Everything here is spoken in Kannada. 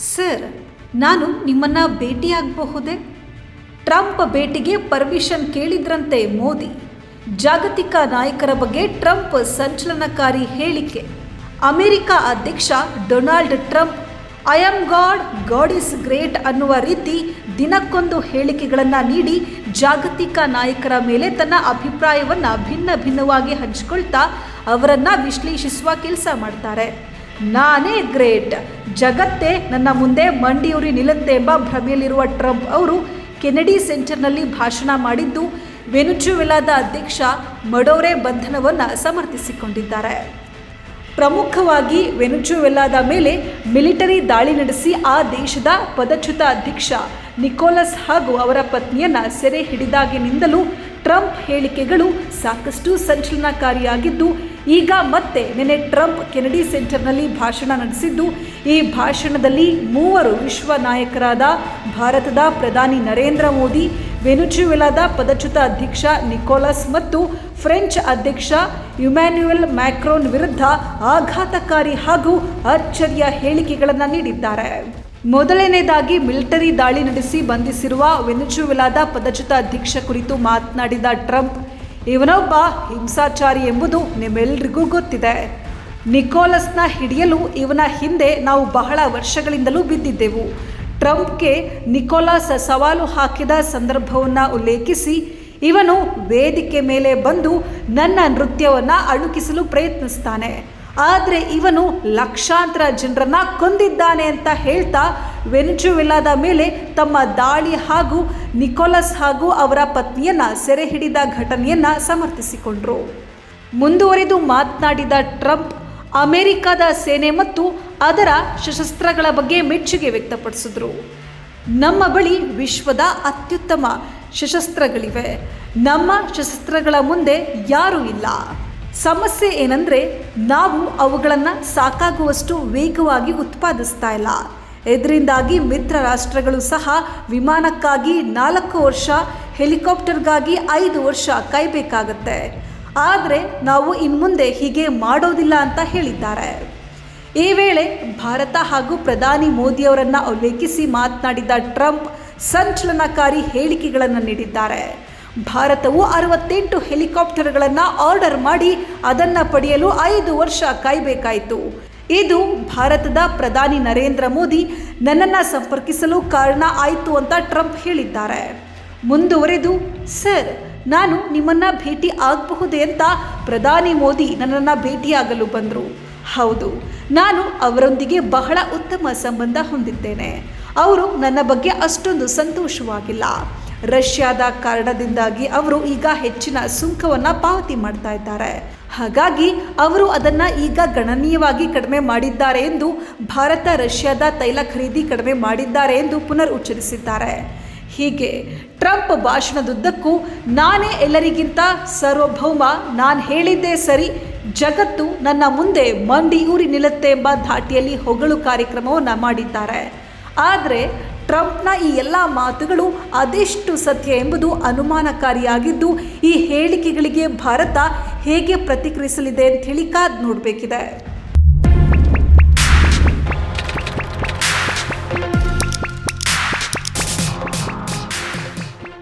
ಸರ್, ನಾನು ನಿಮ್ಮನ್ನ ಭೇಟಿಯಾಗಬಹುದೇ? ಟ್ರಂಪ್ ಭೇಟಿಗೆ ಪರ್ಮಿಷನ್ ಕೇಳಿದ್ರಂತೆ ಮೋದಿ. ಜಾಗತಿಕ ನಾಯಕರ ಬಗ್ಗೆ ಟ್ರಂಪ್ ಸಂಚಲನಕಾರಿ ಹೇಳಿಕೆ. ಅಮೆರಿಕ ಅಧ್ಯಕ್ಷ Donald Trump, I am God God is great ಅನ್ನುವ ರೀತಿ ದಿನಕ್ಕೊಂದು ಹೇಳಿಕೆಗಳನ್ನು ನೀಡಿ ಜಾಗತಿಕ ನಾಯಕರ ಮೇಲೆ ತನ್ನ ಅಭಿಪ್ರಾಯವನ್ನು ಭಿನ್ನ ಭಿನ್ನವಾಗಿ ಹಂಚಿಕೊಳ್ತಾ ಅವರನ್ನು ವಿಶ್ಲೇಷಿಸುವ ಕೆಲಸ ಮಾಡ್ತಾರೆ. ನಾನೇ ಗ್ರೇಟ್. ಜಗತ್ತೇ ನನ್ನ ಮುಂದೆ ಮಂಡಿಯೂರಿ ನಿಲ್ಲುತ್ತೆ ಎಂಬ ಭ್ರಮೆಯಲ್ಲಿರುವ ಟ್ರಂಪ್ ಅವರು ಕೆನಡಿ ಸೆಂಟರ್ನಲ್ಲಿ ಭಾಷಣ ಮಾಡಿದ್ದು ವೆನುಜುವೆಲಾದ ಅಧ್ಯಕ್ಷ ಮಡೋರೆ ಬಂಧನವನ್ನು ಸಮರ್ಥಿಸಿಕೊಂಡಿದ್ದಾರೆ. ಪ್ರಮುಖವಾಗಿ ವೆನುಜುವೆಲಾದ ಮೇಲೆ ಮಿಲಿಟರಿ ದಾಳಿ ನಡೆಸಿ ಆ ದೇಶದ ಪದಚ್ಯುತ ಅಧ್ಯಕ್ಷ ನಿಕೋಲಸ್ ಹಾಗೂ ಅವರ ಪತ್ನಿಯನ್ನು ಸೆರೆ ಹಿಡಿದಾಗಿನಿಂದಲೂ ಟ್ರಂಪ್ ಹೇಳಿಕೆಗಳು ಸಾಕಷ್ಟು ಸಂಚಲನಕಾರಿಯಾಗಿದ್ದು ಈಗ ಮತ್ತೆ ನಿನ್ನೆ ಟ್ರಂಪ್ ಕೆನಡಿ ಸೆಂಟರ್ನಲ್ಲಿ ಭಾಷಣ ನಡೆಸಿದ್ದು, ಈ ಭಾಷಣದಲ್ಲಿ ಮೂವರು ವಿಶ್ವ ನಾಯಕರಾದ ಭಾರತದ ಪ್ರಧಾನಿ ನರೇಂದ್ರ ಮೋದಿ ವೆನುಚುವೆಲಾದ ಪದಚ್ಯುತ ಅಧ್ಯಕ್ಷ ನಿಕೋಲಸ್ ಮತ್ತು ಫ್ರೆಂಚ್ ಅಧ್ಯಕ್ಷ ಯುಮ್ಯಾನ್ಯುಯಲ್ ಮ್ಯಾಕ್ರೋನ್ ವಿರುದ್ಧ ಆಘಾತಕಾರಿ ಹಾಗೂ ಅಚ್ಚರಿಯ ಹೇಳಿಕೆಗಳನ್ನು ನೀಡಿದ್ದಾರೆ. ಮೊದಲನೇದಾಗಿ ಮಿಲಿಟರಿ ದಾಳಿ ನಡೆಸಿ ಬಂಧಿಸಿರುವ ವೆನುಚುವೆಲಾದ ಪದಚ್ಯುತ ಅಧ್ಯಕ್ಷ ಕುರಿತು ಮಾತನಾಡಿದ ಟ್ರಂಪ್ ಇವನೊಬ್ಬ ಹಿಂಸಾಚಾರಿ ಎಂಬುದು ನಿಮ್ಮೆಲ್ಲರಿಗೂ ಗೊತ್ತಿದೆ. ನಿಕೋಲಸ್ನ ಹಿಡಿಯಲು ಇವನ ಹಿಂದೆ ನಾವು ಬಹಳ ವರ್ಷಗಳಿಂದಲೂ ಬಿದ್ದಿದ್ದೆವು. ಟ್ರಂಪ್ಗೆ ನಿಕೋಲಸ್ ಸವಾಲು ಹಾಕಿದ ಸಂದರ್ಭವನ್ನು ಉಲ್ಲೇಖಿಸಿ, ಇವನು ವೇದಿಕೆ ಮೇಲೆ ಬಂದು ನನ್ನ ನೃತ್ಯವನ್ನು ಅಳುಕಿಸಲು ಪ್ರಯತ್ನಿಸ್ತಾನೆ. ಆದರೆ ಇವನು ಲಕ್ಷಾಂತರ ಜನರನ್ನ ಕೊಂದಿದ್ದಾನೆ ಅಂತ ಹೇಳ್ತಾ ವೆನಿಜುವೆಲಾದ ಮೇಲೆ ತಮ್ಮ ದಾಳಿ ಹಾಗೂ ನಿಕೋಲಸ್ ಹಾಗೂ ಅವರ ಪತ್ನಿಯನ್ನು ಸೆರೆ ಹಿಡಿದ ಘಟನೆಯನ್ನು ಸಮರ್ಥಿಸಿಕೊಂಡರು. ಮುಂದುವರೆದು ಮಾತನಾಡಿದ ಟ್ರಂಪ್, ಅಮೆರಿಕದ ಸೇನೆ ಮತ್ತು ಅದರ ಸಶಸ್ತ್ರಗಳ ಬಗ್ಗೆ ಮೆಚ್ಚುಗೆ ವ್ಯಕ್ತಪಡಿಸಿದ್ರು. ನಮ್ಮ ಬಳಿ ವಿಶ್ವದ ಅತ್ಯುತ್ತಮ ಸಶಸ್ತ್ರಗಳಿವೆ. ನಮ್ಮ ಸಶಸ್ತ್ರಗಳ ಮುಂದೆ ಯಾರೂ ಇಲ್ಲ. ಸಮಸ್ಯೆ ಏನಂದರೆ ನಾವು ಅವುಗಳನ್ನು ಸಾಕಾಗುವಷ್ಟು ವೇಗವಾಗಿ ಉತ್ಪಾದಿಸ್ತಾ ಇಲ್ಲ. ಇದರಿಂದಾಗಿ ಮಿತ್ರ ರಾಷ್ಟ್ರಗಳು ಸಹ ವಿಮಾನಕ್ಕಾಗಿ ನಾಲ್ಕು ವರ್ಷ, ಹೆಲಿಕಾಪ್ಟರ್ಗಾಗಿ ಐದು ವರ್ಷ ಕಾಯಬೇಕಾಗತ್ತೆ. ಆದರೆ ನಾವು ಇನ್ಮುಂದೆ ಹೀಗೆ ಮಾಡೋದಿಲ್ಲ ಅಂತ ಹೇಳಿದ್ದಾರೆ. ಈ ವೇಳೆ ಭಾರತ ಹಾಗೂ ಪ್ರಧಾನಿ ಮೋದಿಯವರನ್ನು ಉಲ್ಲೇಖಿಸಿ ಮಾತನಾಡಿದ ಟ್ರಂಪ್ ಸಂಚಲನಕಾರಿ ಹೇಳಿಕೆಗಳನ್ನು ನೀಡಿದ್ದಾರೆ. ಭಾರತವು ಅರವತ್ತೆಂಟು ಹೆಲಿಕಾಪ್ಟರ್ಗಳನ್ನು ಆರ್ಡರ್ ಮಾಡಿ ಅದನ್ನು ಪಡೆಯಲು ಐದು ವರ್ಷ ಕಾಯಬೇಕಾಯಿತು. ಇದು ಭಾರತದ ಪ್ರಧಾನಿ ನರೇಂದ್ರ ಮೋದಿ ನನ್ನನ್ನು ಸಂಪರ್ಕಿಸಲು ಕಾರಣ ಆಯಿತು ಅಂತ ಟ್ರಂಪ್ ಹೇಳಿದ್ದಾರೆ. ಮುಂದುವರೆದು, ಸರ್, ನಾನು ನಿಮ್ಮನ್ನು ಭೇಟಿ ಆಗಬಹುದೇ ಅಂತ ಪ್ರಧಾನಿ ಮೋದಿ ನನ್ನನ್ನು ಭೇಟಿಯಾಗಲು ಬಂದರು. ಹೌದು, ನಾನು ಅವರೊಂದಿಗೆ ಬಹಳ ಉತ್ತಮ ಸಂಬಂಧ ಹೊಂದಿದ್ದೇನೆ. ಅವರು ನನ್ನ ಬಗ್ಗೆ ಅಷ್ಟೊಂದು ಸಂತೋಷವಾಗಿಲ್ಲ. ರಷ್ಯಾದ ಕಾರಣದಿಂದಾಗಿ ಅವರು ಈಗ ಹೆಚ್ಚಿನ ಸುಂಕವನ್ನು ಪಾವತಿ ಮಾಡ್ತಾ ಇದ್ದಾರೆ. ಹಾಗಾಗಿ ಅವರು ಅದನ್ನು ಈಗ ಗಣನೀಯವಾಗಿ ಕಡಿಮೆ ಮಾಡಿದ್ದಾರೆ ಎಂದು ಭಾರತ, ರಷ್ಯಾದ ತೈಲ ಖರೀದಿ ಕಡಿಮೆ ಮಾಡಿದ್ದಾರೆ ಎಂದು ಪುನರ್ ಉಚ್ಚರಿಸಿದ್ದಾರೆ ಹೀಗೆ ಟ್ರಂಪ್ ಭಾಷಣದುದ್ದಕ್ಕೂ ನಾನೇ ಎಲ್ಲರಿಗಿಂತ ಸಾರ್ವಭೌಮ, ನಾನು ಹೇಳಿದ್ದೇ ಸರಿ, ಜಗತ್ತು ನನ್ನ ಮುಂದೆ ಮಂಡಿಯೂರಿ ನಿಲ್ಲುತ್ತೆ ಎಂಬ ಧಾಟಿಯಲ್ಲಿ ಹೊಗಳು ಕಾರ್ಯಕ್ರಮವನ್ನು ಮಾಡಿದ್ದಾರೆ. ಆದರೆ ಟ್ರಂಪ್ನ ಈ ಎಲ್ಲ ಮಾತುಗಳು ಅದೆಷ್ಟು ಸತ್ಯ ಎಂಬುದು ಅನುಮಾನಕಾರಿಯಾಗಿದ್ದು, ಈ ಹೇಳಿಕೆಗಳಿಗೆ ಭಾರತ ಹೇಗೆ ಪ್ರತಿಕ್ರಿಯಿಸಲಿದೆ ಅಂತ ಹೇಳಿ ಕಾದ್ ನೋಡಬೇಕಿದೆ.